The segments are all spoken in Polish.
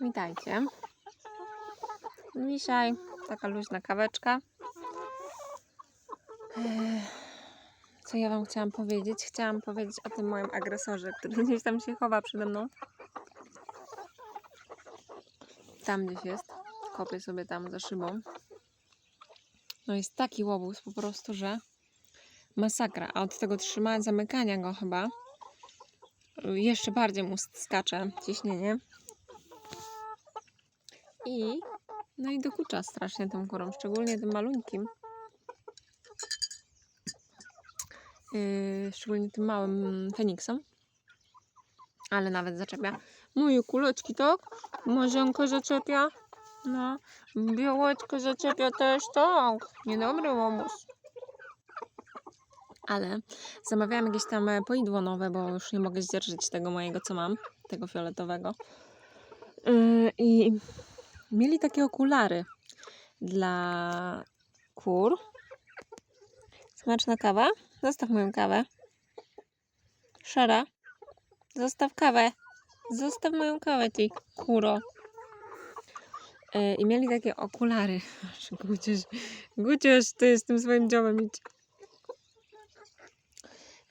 Witajcie. Dzisiaj taka luźna kaweczka. Co ja Wam chciałam powiedzieć? Chciałam powiedzieć o tym moim agresorze, który gdzieś tam się chowa przede mną. Tam gdzieś jest. Kopię sobie tam za szybą. No jest taki łobuz po prostu, że masakra. A od tego trzymania, zamykania go chyba jeszcze bardziej mu skacze ciśnienie. I no i dokucza strasznie tym kurom, szczególnie tym maluńkim. Yy, szczególnie tym małym Feniksom. Ale nawet zaczepia. Moje kuleczki, tak? Marzonko zaczepia. No, białeczko zaczepia też, tak. Niedobry łomus. Ale zamawiałam jakieś tam poidło nowe, bo już nie mogę zdzierżyć tego mojego, co mam, tego fioletowego. Yy, I mieli takie okulary dla kur. Smaczna kawa. Zostaw moją kawę. Szara. Zostaw kawę. Zostaw moją kawę, ty kuro. Yy, I mieli takie okulary. Guciuś, Guciuś, ty z tym swoim dziobem idź.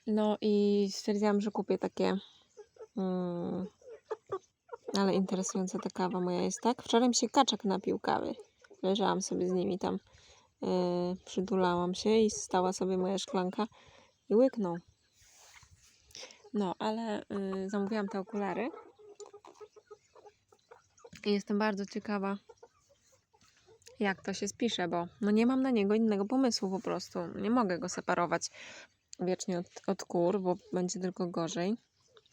No i stwierdziłam, że kupię takie. Mm, ale interesująca ta kawa moja jest, tak? Wczoraj mi się kaczek napił kawy. Leżałam sobie z nimi tam. Yy, przytulałam się i stała sobie moja szklanka i łyknął. No, ale yy, zamówiłam te okulary. I jestem bardzo ciekawa, jak to się spisze, bo no nie mam na niego innego pomysłu po prostu. Nie mogę go separować wiecznie od, od kur, bo będzie tylko gorzej.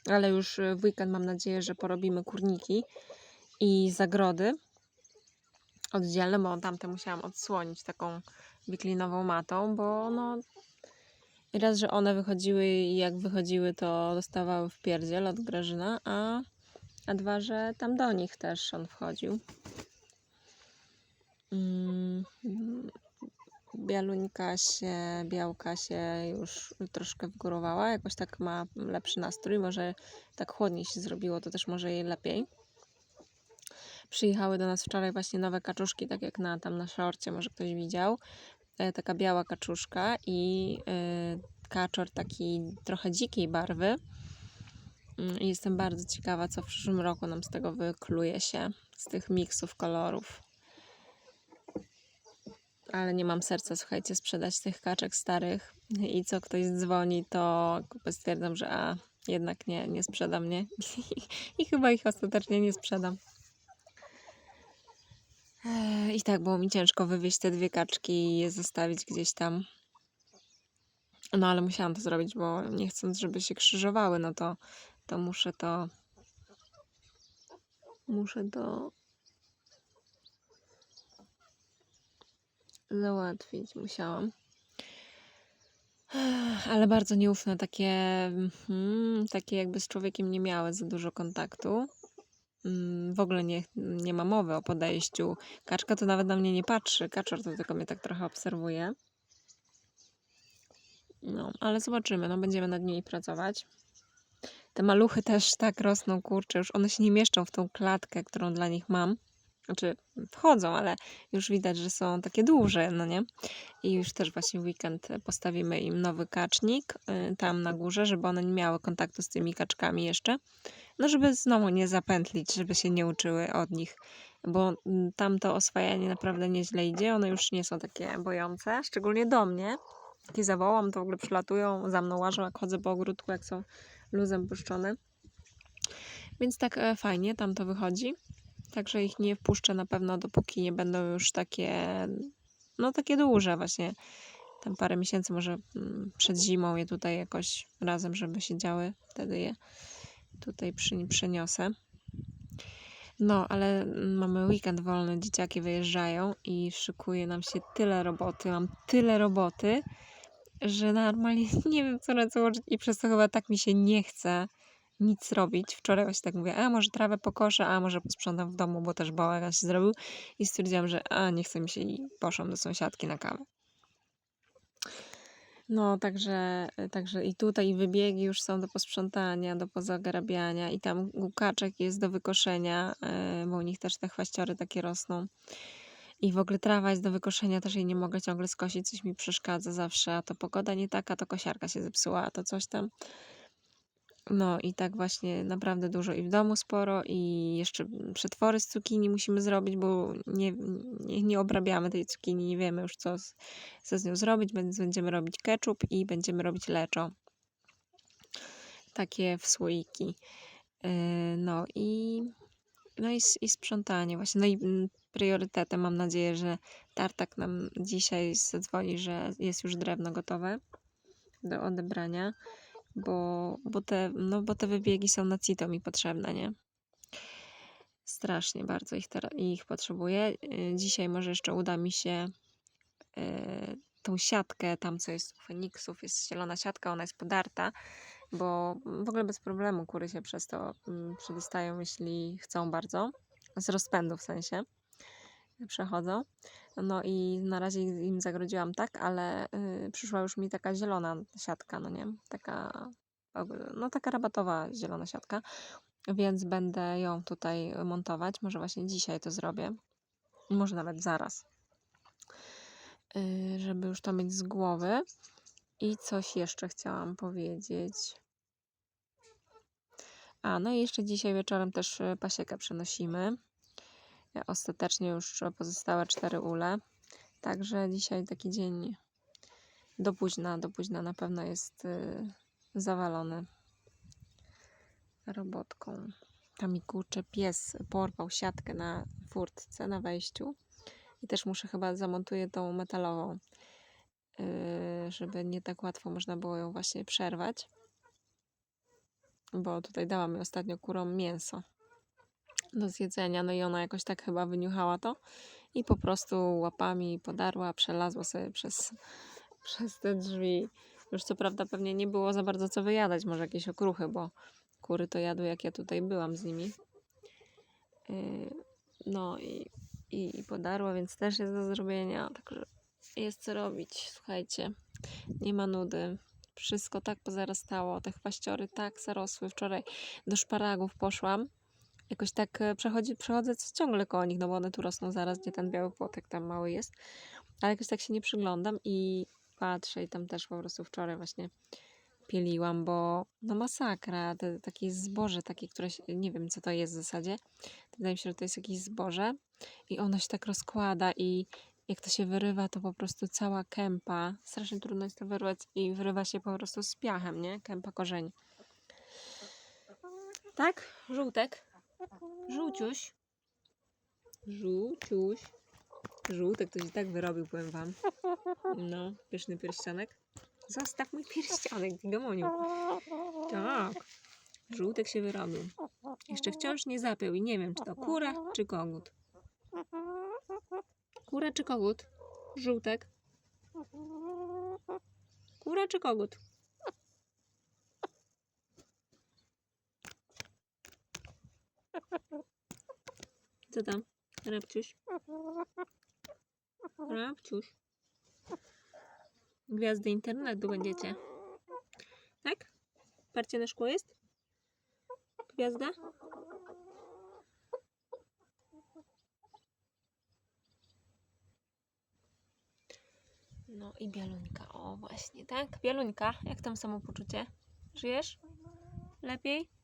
Ale już y, w weekend mam nadzieję, że porobimy kurniki i zagrody oddzielne, bo tamte musiałam odsłonić taką wiklinową matą, bo no raz, że one wychodziły i jak wychodziły, to dostawały w pierdziel od Grażyna, a, a dwa, że tam do nich też on wchodził. Bialuńka się, białka się już troszkę wgórowała, jakoś tak ma lepszy nastrój, może tak chłodniej się zrobiło, to też może jej lepiej. Przyjechały do nas wczoraj właśnie nowe kaczuszki, tak jak na tam na szorcie, może ktoś widział. E, taka biała kaczuszka i y, kaczor taki trochę dzikiej barwy. Mm, jestem bardzo ciekawa, co w przyszłym roku nam z tego wykluje się, z tych miksów kolorów ale nie mam serca, słuchajcie, sprzedać tych kaczek starych i co ktoś dzwoni, to stwierdzam, że a, jednak nie, nie sprzedam, nie? I chyba ich ostatecznie nie sprzedam. I tak było mi ciężko wywieźć te dwie kaczki i je zostawić gdzieś tam. No ale musiałam to zrobić, bo nie chcąc, żeby się krzyżowały, no to, to muszę to. Muszę to załatwić musiałam. Ale bardzo nieufne, takie, mhm, takie jakby z człowiekiem nie miały za dużo kontaktu. Mm, W ogóle nie, nie ma mowy o podejściu. Kaczka to nawet na mnie nie patrzy. Kaczor to tylko mnie tak trochę obserwuje. No, ale zobaczymy, no będziemy nad nimi pracować. Te maluchy też tak rosną, kurczę, już one się nie mieszczą w tą klatkę, którą dla nich mam. Znaczy, wchodzą, ale już widać, że są takie duże, no nie? I już też właśnie w weekend postawimy im nowy kacznik y, tam na górze, żeby one nie miały kontaktu z tymi kaczkami jeszcze. No, żeby znowu nie zapętlić, żeby się nie uczyły od nich, bo mm, tam to oswajanie naprawdę nieźle idzie. One już nie są takie bojące, szczególnie do mnie. Je zawołam, to w ogóle przylatują, za mną łażą, jak chodzę po ogródku, jak są luzem puszczone. Więc tak e, fajnie tam to wychodzi. Także ich nie wpuszczę na pewno, dopóki nie będą już takie, no takie duże właśnie. Tam parę miesięcy może mm, przed zimą je tutaj jakoś razem, żeby się działy. Wtedy je tutaj przeniosę. No, ale mm, mamy weekend wolny, dzieciaki wyjeżdżają i szykuje nam się tyle roboty. Mam tyle roboty, że normalnie nie wiem, co na co ułożyć i przez to chyba tak mi się nie chce nic robić. Wczoraj właśnie tak mówię, a może trawę pokoszę, a może posprzątam w domu, bo też bałagan się zrobił i stwierdziłam, że a nie chce mi się i poszłam do sąsiadki na kawę. No, także, także i tutaj wybiegi już są do posprzątania, do pozagarabiania i tam łukaczek jest do wykoszenia, e, bo u nich też te chwaściory takie rosną. I w ogóle trawa jest do wykoszenia, też jej nie mogę ciągle skosić, coś mi przeszkadza zawsze, a to pogoda nie taka, to kosiarka się zepsuła, a to coś tam. No i tak właśnie naprawdę dużo i w domu sporo i jeszcze przetwory z cukinii musimy zrobić, bo nie, nie, nie obrabiamy tej cukinii, nie wiemy już co, z- co z nią zrobić, więc będziemy robić ketchup i będziemy robić leczo. Takie w słoiki. Yy, No i, no i, i sprzątanie właśnie. No i mm, priorytetem mam nadzieję, że tartak nam dzisiaj zadzwoni, że jest już drewno gotowe do odebrania bo, bo, te, no, bo te wybiegi są na CITO mi potrzebne, nie? Strasznie bardzo ich, ich potrzebuję. Y, Dzisiaj może jeszcze uda mi się y, tą siatkę, tam co jest u Feniksów, jest zielona siatka, ona jest podarta, bo w ogóle bez problemu kury się przez to mm, przedostają, jeśli chcą bardzo. Z rozpędu w sensie przechodzą. No i na razie im zagrodziłam tak, ale y, przyszła już mi taka zielona siatka, no nie? Taka, no taka rabatowa zielona siatka, więc będę ją tutaj montować. Może właśnie dzisiaj to zrobię. Może nawet zaraz. Y, żeby już to mieć z głowy. I coś jeszcze chciałam powiedzieć. A, no i jeszcze dzisiaj wieczorem też y, pasiekę przenosimy. Ostatecznie już pozostałe cztery ule. Także dzisiaj taki dzień do późna, do późna na pewno jest y, zawalony robotką. Tam mi kurczę pies porwał siatkę na furtce, na wejściu. I też muszę chyba zamontuję tą metalową, y, żeby nie tak łatwo można było ją właśnie przerwać. Bo tutaj dałam ostatnio kurom mięso do zjedzenia, no i ona jakoś tak chyba wyniuchała to i po prostu łapami podarła, przelazła sobie przez, przez te drzwi. Już co prawda pewnie nie było za bardzo co wyjadać, może jakieś okruchy, bo kury to jadły jak ja tutaj byłam z nimi. Yy, No i, i, i podarła, więc też jest do zrobienia, także jest co robić, słuchajcie. Nie ma nudy. Wszystko tak pozarastało, te chwaściory tak zarosły. Wczoraj do szparagów poszłam jakoś tak e, przechodzi, przechodzę ciągle koło nich, no bo one tu rosną zaraz, gdzie ten biały płotek tam mały jest. Ale jakoś tak się nie przyglądam i patrzę i tam też po prostu wczoraj właśnie pieliłam, bo no masakra, te, takie zboże, takie, które się, nie wiem co to jest w zasadzie. Wydaje mi się, że to jest jakieś zboże i ono się tak rozkłada i jak to się wyrywa, to po prostu cała kępa, strasznie trudno jest to wyrwać i wyrywa się po prostu z piachem, nie? Kępa korzeni. Tak? Żółtek? Żółciuś. Żółciuś. Żółtek to się tak wyrobił, powiem wam. No, pyszny pierścionek. Zostaw mój pierścionek, gamoniu. Tak. Żółtek się wyrobił. Jeszcze wciąż nie zapiął i nie wiem, czy to kura, czy kogut. Kura czy kogut? Żółtek. Kura czy kogut? Co tam? Rabciuś? Rabciuś? Gwiazdy internetu będziecie. Tak? Parcie na szkło jest? Gwiazda? No i Bialuńka, o właśnie, tak? Bialuńka, jak tam samopoczucie? Żyjesz? Lepiej?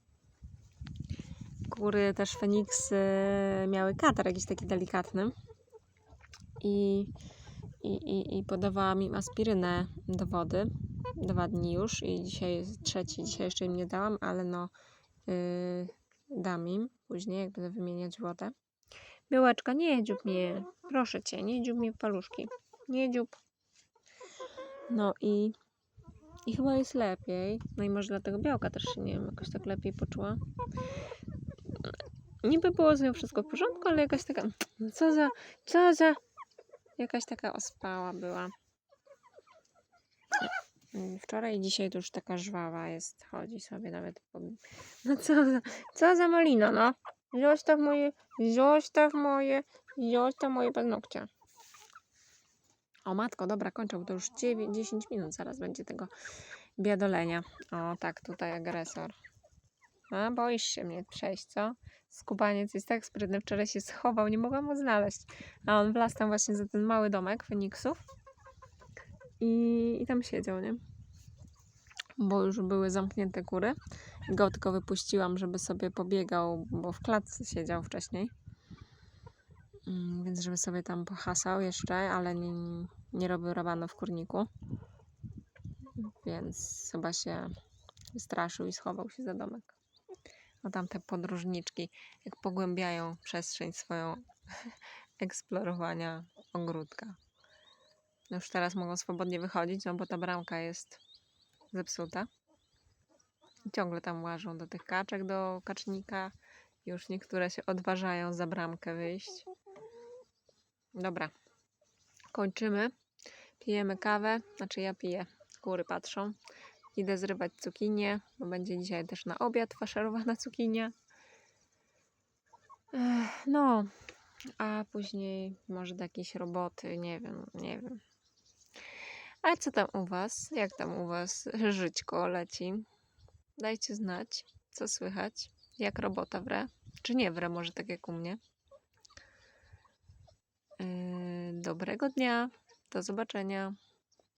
Góry też Feniksy miały katar jakiś taki delikatny i, i, i, i podawałam im aspirynę do wody dwa dni już i dzisiaj jest trzeci, dzisiaj jeszcze im nie dałam, ale no yy, dam im później, jak będę wymieniać wodę. Białeczka, nie dziób mnie, proszę Cię, nie dziób w paluszki, nie dziób. No i, i chyba jest lepiej, no i może dlatego białka też się, nie wiem, jakoś tak lepiej poczuła. Niby było z nią wszystko w porządku, ale jakaś taka, co za, co za, jakaś taka ospała była. Wczoraj i dzisiaj to już taka żwawa jest, chodzi sobie nawet po... No co za, co za malina, no. Zostaw moje, zostaw moje, zostaw moje paznokcie. O matko, dobra, kończę, bo to już 9, 10 minut zaraz będzie tego biadolenia. O tak, tutaj agresor. A, boisz się mnie przejść, co? Skubaniec jest tak sprytny, wczoraj się schował, nie mogłam go znaleźć. A on wlazł tam właśnie za ten mały domek Feniksów i, i tam siedział, nie? Bo już były zamknięte kury. Go tylko wypuściłam, żeby sobie pobiegał, bo w klatce siedział wcześniej. Mm, Więc żeby sobie tam pohasał jeszcze, ale nie, nie robił rabanu w kurniku. Więc chyba się wystraszył i schował się za domek. No tam te podróżniczki, jak pogłębiają przestrzeń swoją eksplorowania ogródka. No Już teraz mogą swobodnie wychodzić, no bo ta bramka jest zepsuta. I ciągle tam łażą do tych kaczek, do kacznika. Już niektóre się odważają za bramkę wyjść. Dobra, kończymy. Pijemy kawę, znaczy ja piję, kury patrzą. Idę zrywać cukinię, bo będzie dzisiaj też na obiad faszerowana cukinia. No, a później może do jakiejś roboty, nie wiem, nie wiem. A co tam u Was? Jak tam u Was żyćko leci? Dajcie znać, co słychać. Jak robota wre? Czy nie wre, może tak jak u mnie? Yy, dobrego dnia. Do zobaczenia.